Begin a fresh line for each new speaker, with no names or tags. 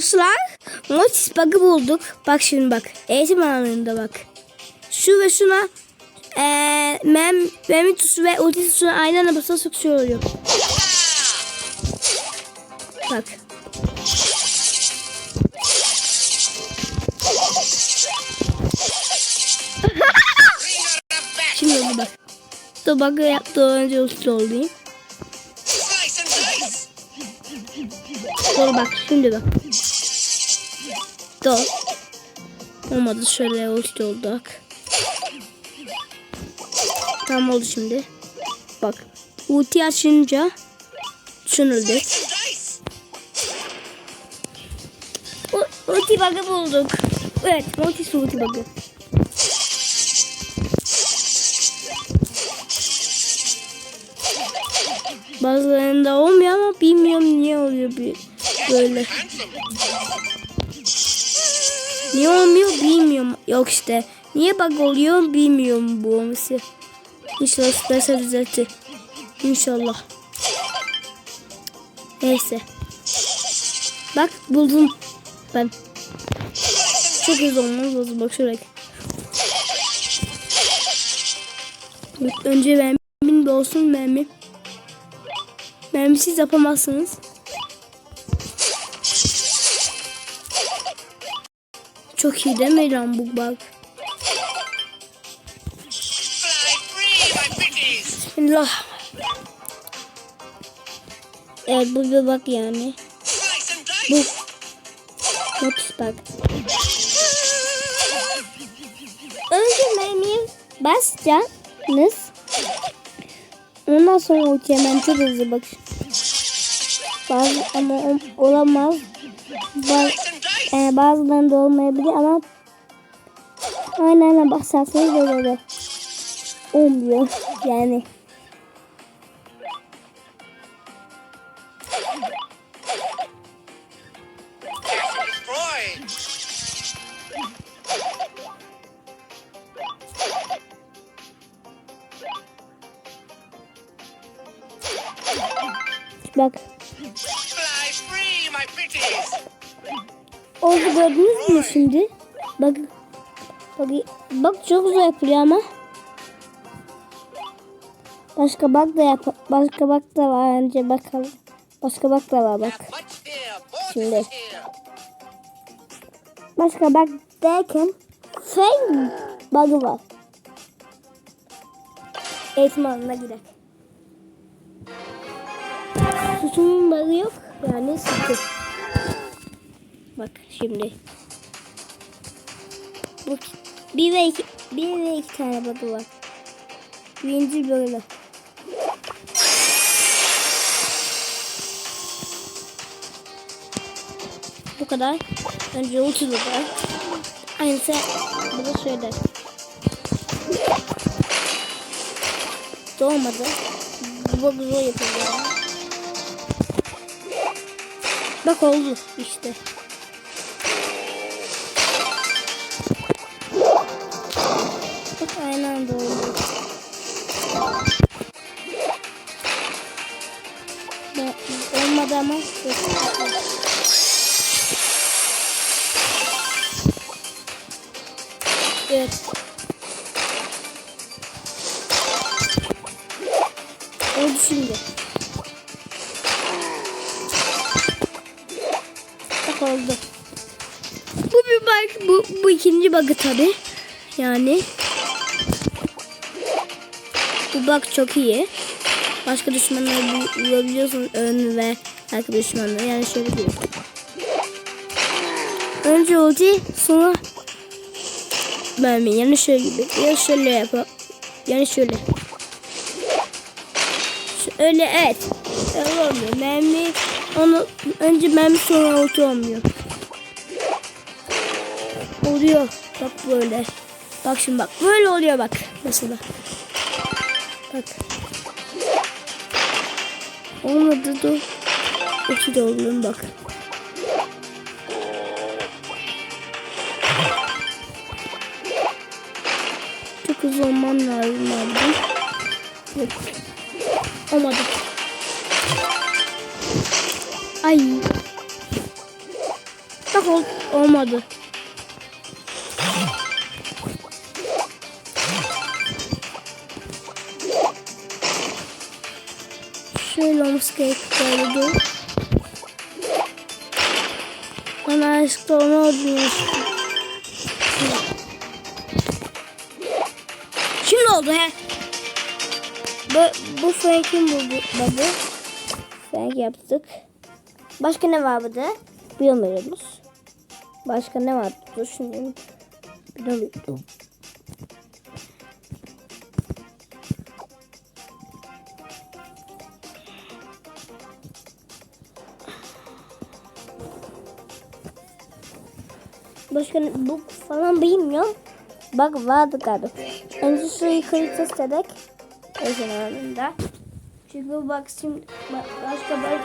Arkadaşlar Motis bug'ı bulduk. Bak şimdi bak. Eğitim alanında bak. Şu ve şuna eee mem, Memitus ve tuşuna aynı anda çok şey oluyor. Bak. Şimdi oldu bak. Da bug'ı yaptığı önce ulti olayım. Dur bak şimdi bak. Dur. Olmadı şöyle ulti oldu bak. Tamam oldu şimdi. Bak. Ulti açınca. U- Ulti bug'ı bulduk. Evet, Mortis ulti bug'ı. Bazılarında olmuyor ama bilmiyorum niye oluyor böyle. Niye olmuyor bilmiyorum. Yok işte. Niye bug oluyor bilmiyorum bu olması. İnşallah Supercell düzeltir. İnşallah. Neyse. Bak buldum ben. Çok hızlı olmamız lazım. Bak şuraya. Önce mermin bir olsun mermi. Mermisiz yapamazsınız. Çok iyi değil mi lan bu
pretties.
Bismillah. Evet bu bir bug yani. Bu. Notice bug. Önce mermiyi basacaksınız. Ondan sonra ulti hemen çok hızlı bak. Bazı ama olamaz. Bazı,
Slice and dice.
e, bazılarında olmayabilir ama aynen aynen basarsanız böyle de olmuyor yani. Bak
Fly free, my pretties.
Oldu gördünüz mü şimdi? Bak bak, bak çok güzel yapılıyor ama. Başka bak da yap başka bak da var önce bakalım. Başka bak da var bak. Şimdi. Başka bak derken feng bug'ı var. Eğitim alanına gidelim. Sütunun bug'ı yok. Yani sütun. Bak şimdi. Bu bir ve iki, bir ve iki tane bug'ı var. Birinci böyle. Bu kadar. Önce ulti var. Aynısı bu da şöyle. Doğmadı. Bu güzel yapılıyor. Bak oldu işte. Aynı anda oldu. Olmadı ama. Evet. Oldu şimdi. Bak oldu. Bu bir bug. Bu, bu ikinci bug'ı tabi. Yani. Bu bug çok iyi. Başka düşmanları bu- vurabiliyorsunuz ön ve arka düşmanları. Yani şöyle bir. Önce ulti sonra mermi. Yani şöyle gibi. Ya şöyle yapalım. Yani şöyle. Şöyle evet. Öyle olmuyor. Mermi onu önce mermi sonra ulti olmuyor. Oluyor. Bak böyle. Bak şimdi bak. Böyle oluyor bak. Mesela. Bak. Olmadı da. De oluyor bak. Çok hızlı olmam lazım abi. Yok. Olmadı. Ay. Bak ol- olmadı. Şöyle olması gerekiyor. Dur. Bana aşkta onu öldürmüş. Şimdi oldu he. Bu, bu Frank'in bu babı. Frank yaptık. Başka ne var burada? Bilmiyoruz. Başka ne var? Dur şimdi. Bilmiyorum. Başka bu falan bilmiyorum. Bak vardı galiba. Yukarı test edek. Eşin anında. Çünkü bak şimdi bak, başka böyle